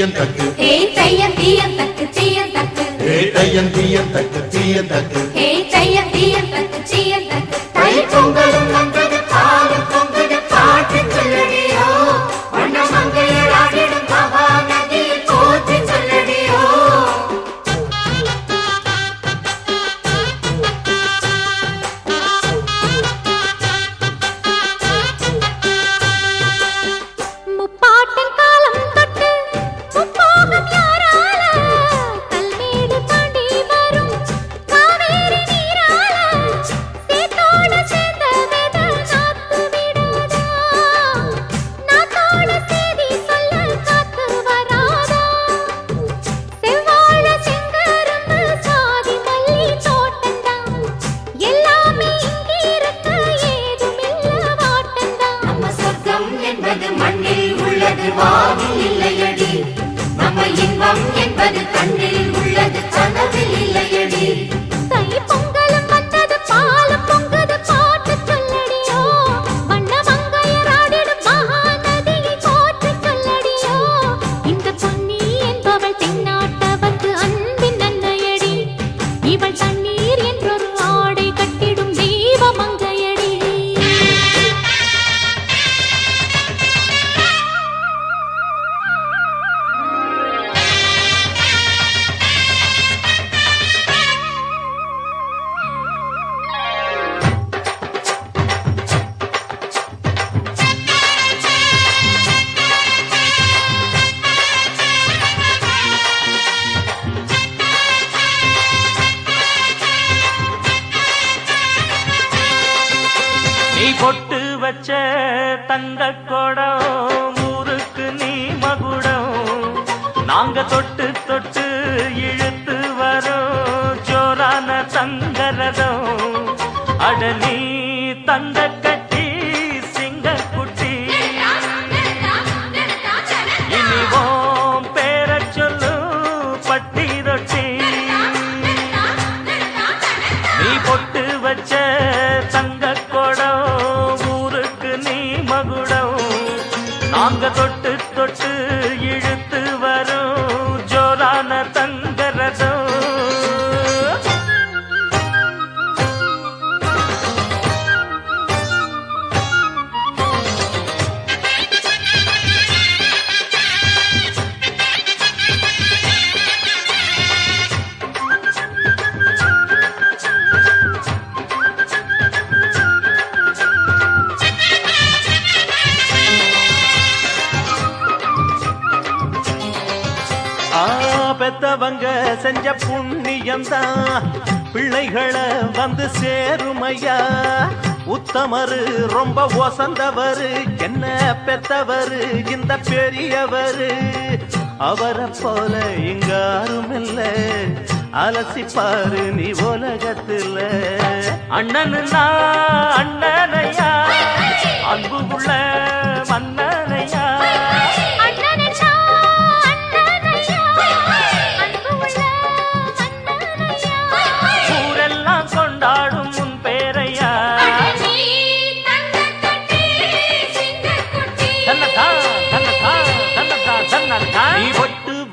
தீயன் தக்கு. ஏ தையன் தீயன் தக்கு தீயன் தக்கு. ஏ தையன் தீயன் தக்கு தீயன் தக்கு. பொட்டு வச்ச தந்த கொடம் ஊருக்கு நீ மகுடம். நாங்க தொட்டு தொட்டு இழுத்து செஞ்ச புண்ணியம்தான் பிள்ளைகளை வந்து சேருமையா. உத்தமரு ரொம்ப ஒசந்தவரு என்ன பெத்தவரு இந்த பெரியவரு. அவரை போல இங்காரும் இல்ல அலசி பாரு நீ உலகத்துல. அண்ணனுன்னா அண்ணனையா. அன்பு உள்ள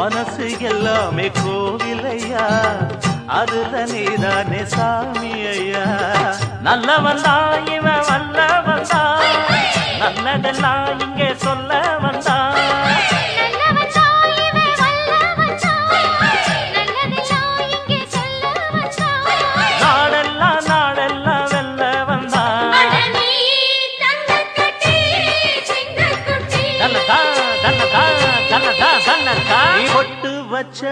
மனசு எல்லாமே கோவிலையா? அதுல நீதானே சாமி ஐயா நல்ல வந்தா இவன் வல்ல வந்தா நல்லதெல்லாம் இங்கே சொல்ல வந்தா வச்ச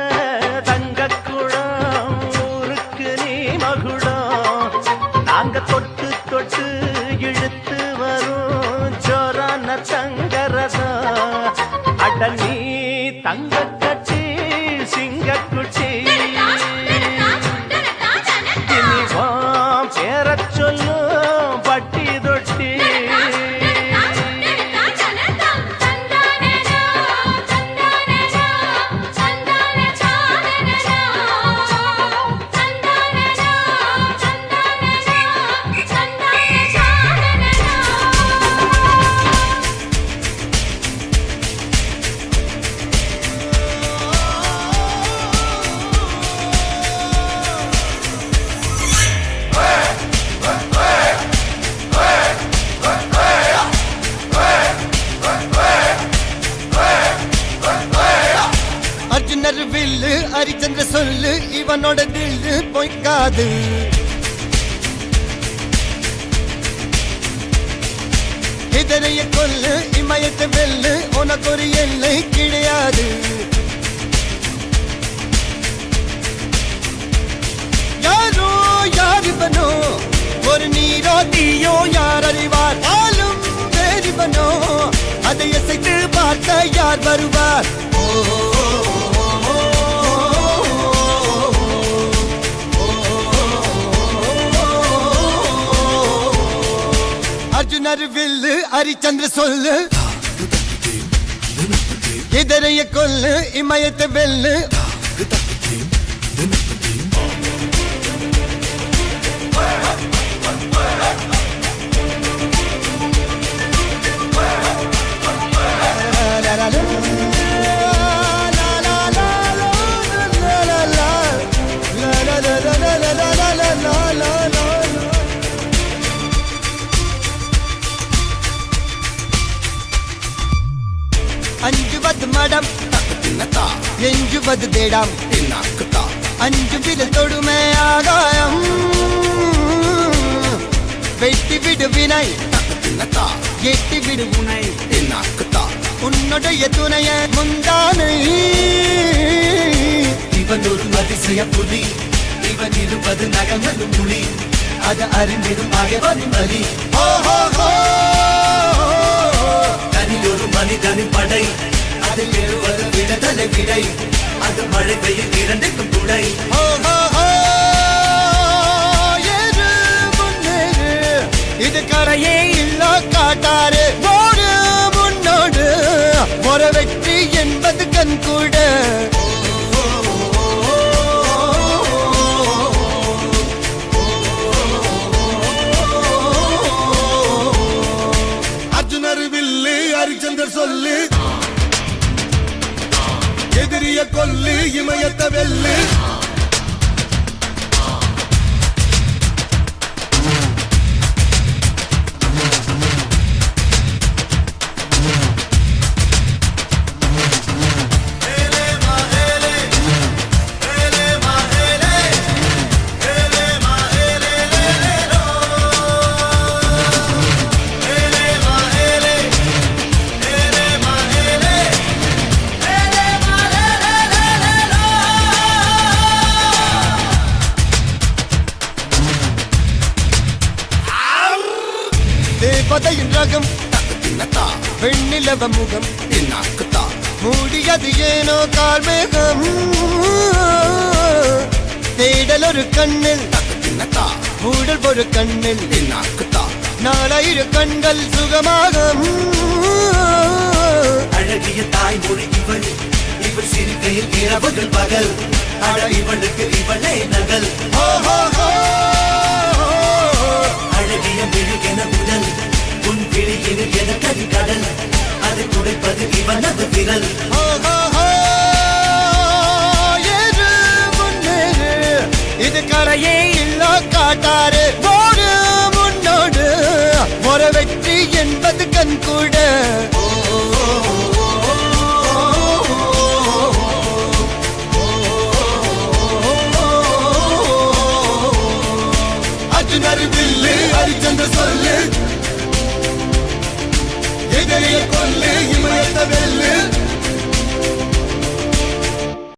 தங்க குடம் ஊருக்கு நீ மகுடம். நாங்க தொட்டு தொட்டு இழுத்து வரும் ஜோரான தங்கரதம் அட நீ தங்க சொல்லு இவனோட தில்லு பொய்க்காது. இதனைய கொல்லு இமயத்தை வெல்லு உனக்கு ஒரு எல்லை கிடையாது. யாரோ யார் இவனோ? ஒரு நீரோ தீயோ யார் அறிவார்? ஆளும் வேறிவனோ அதை அசைத்து பார்க்க யார் வருவார்? அர்ஜுனர் வில்லு ஹரிச்சந்திர சொல்லு இதரைய கொல்லு இமயத்தை வெல்லு. எஞ்சுவது தேடாம் அஞ்சு விரல் தொடுமை ஆகாயம். வெட்டி விடு வினை. எட்டி விடு உனை. உன்னுடைய துணைய முந்தானை. இவன் ஒரு அதிசய புலி. இவன் இருப்பது நகங்களும் புலி. அது அறிந்திடும் ஆயவனின் வலி. தனியொரு மனிதனின் படை. அதில் எழுவது விடதலை விடை. அது மழை பெய்யும் இரண்டுக்கும் துணை இது கரையே இல்ல காட்டாரு. இமயத்த வெண்ணிலவ முகம். மூடியது ஏனோ கார்மேகம் தேடல் ஒரு கண்ணில். மூடல் ஒரு கண்ணில். நாலாயிரு கண்கள் சுகமாக அழகிய தாய்மொழி இவள். இவள் சிரிக்கையில் இரவுகள் பகல். அழ இவளுக்கு இவளே நகல். அழகிய இவனது விரல். இது கரையே இல்லா காட்டாரு போடு முன்னோடு ஒரு வெற்றி என்பது கண்